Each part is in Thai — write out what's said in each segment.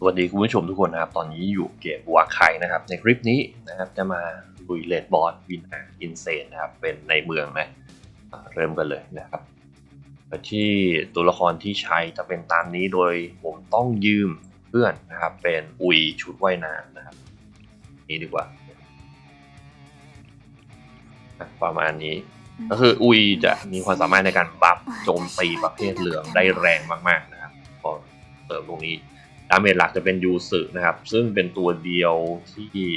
สวัสดีคุณผู้ชมทุกคนนะครับ ตอนนี้อยู่เกมวาไคนะครับ ในคลิปนี้นะครับจะมาลุยเลดบอสวินอาอินเซนนะครับ เป็นในเมืองนะเริ่มกันเลยนะครับที่ตัวละครที่ใช้จะเป็นตามนี้โดยผมต้องยืมเพื่อนนะครับ เป็นอุยชุดว่ายน้ำนะครับ นี่ดีกว่า ประมาณนี้ ก็คืออุยจะมีความสามารถในการบัฟโจมตีประเภทเหลืองได้แรงมาก ๆนะครับพอเติมตรงนี้ ดาเมจหลักจะเป็นยูสึนะครับ ซึ่งเป็นตัวเดียวที่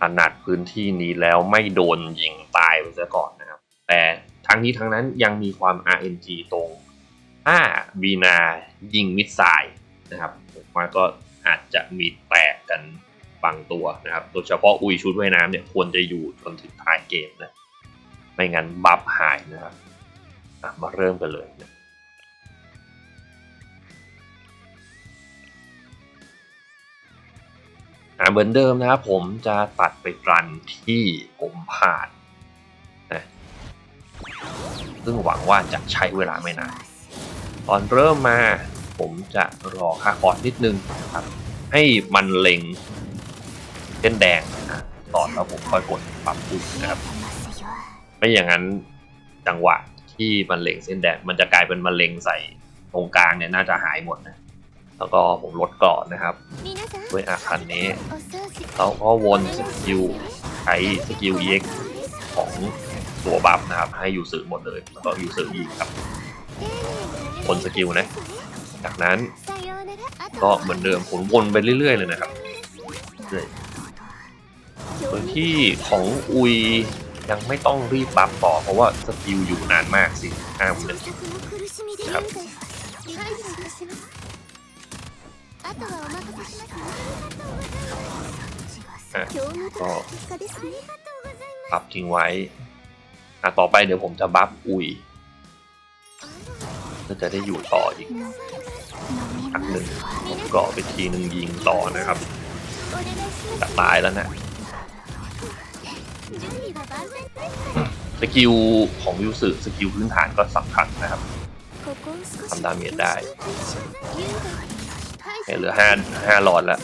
ถนัดพื้นที่นี้แล้วไม่โดนยิงตายไปซะก่อนนะครับ แต่ทั้งนี้ทั้งนั้นยังมีความ RNG ตรงถ้าบีนายิงมิดไซล์นะครับผมว่าก็อาจจะมีแตกกันบางตัวนะครับ โดยเฉพาะอุยชุดว่ายน้ำเนี่ยควรจะอยู่จนถึงท้ายเกมนะ ไม่งั้นบัฟหายนะครับ มาเริ่มกันเลยนะ อ่าเหมือนเดิมนะครับผมจะตัดไปรันที่ผมผ่านนะซึ่งหวังว่าจะใช้เวลาไม่นานตอนเริ่มมาผมจะรอค่าคอร์สนิดนึงนะครับ ให้มันเล็งเส้นแดงนะตอนแล้วผมค่อยกดปรับปุ่มนะครับ ไม่อย่างนั้นจังหวะที่มันเล็งเส้นแดง มันจะกลายเป็นมันเล็งใส่ตรงกลางเนี่ยน่าจะหายหมดนะ แล้วก็ผมลดก่อนนะครับ ด้วยอาคันนี้แล้วก็วนสกิลใช้สกิล EX ของตัวบัฟนะครับ ให้ยูสึหมดเลยแล้วก็ยูสึยิงครับวนสกิลนะจากนั้นก็เหมือนเดิมผมวนไปเรื่อยๆเลยนะครับเรื่อยโดยที่ของอุยยังไม่ต้องรีบบัฟต่อเพราะว่าสกิลอยู่นานมากสิห้าวินาทีครับ อะก็บัฟทิ้งไว้อะต่อไปเดี๋ยวผมจะบัฟอุยก็จะได้อยู่ต่ออีกพักหนึ่งผมก็ไปทีหนึ่งยิงต่อนะครับจะตายแล้วนะสกิลของยูสึสกิลพื้นฐานก็สำคัญนะครับทำดาเมจได้ เหลือห้าห้าหลอดแล้ว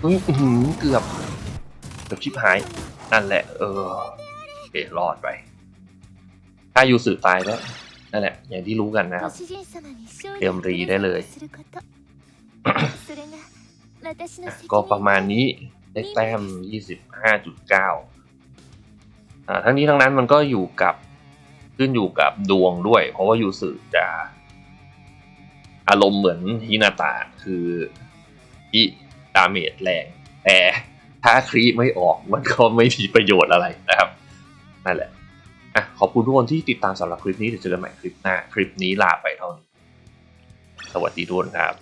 เฮ้ยอื้อหือเกือบเกือบชิบหาย นั่นแหละ เออโอเครอดไป ถ้ายูสึตายก็นั่นแหละ อย่างที่รู้กันนะครับ เตรียมรีได้เลย ก็ประมาณนี้ได้แต้ม 25.9 อ่า ทั้งนี้ทั้งนั้นมันก็อยู่กับขึ้นอยู่กับดวงด้วย เพราะว่ายูสึจะ อารมณ์เหมือนฮินาตะคือที่ดาเมจแรง แต่ถ้าครีไม่ออกมันก็ไม่มีประโยชน์อะไรนะครับนั่นแหละอะขอบคุณทุกคนที่ติดตามสำหรับคลิปนี้เดี๋ยวเจอกันใหม่คลิปหน้า คลิปนี้ลาไปเท่านี้ สวัสดีทุกคนครับ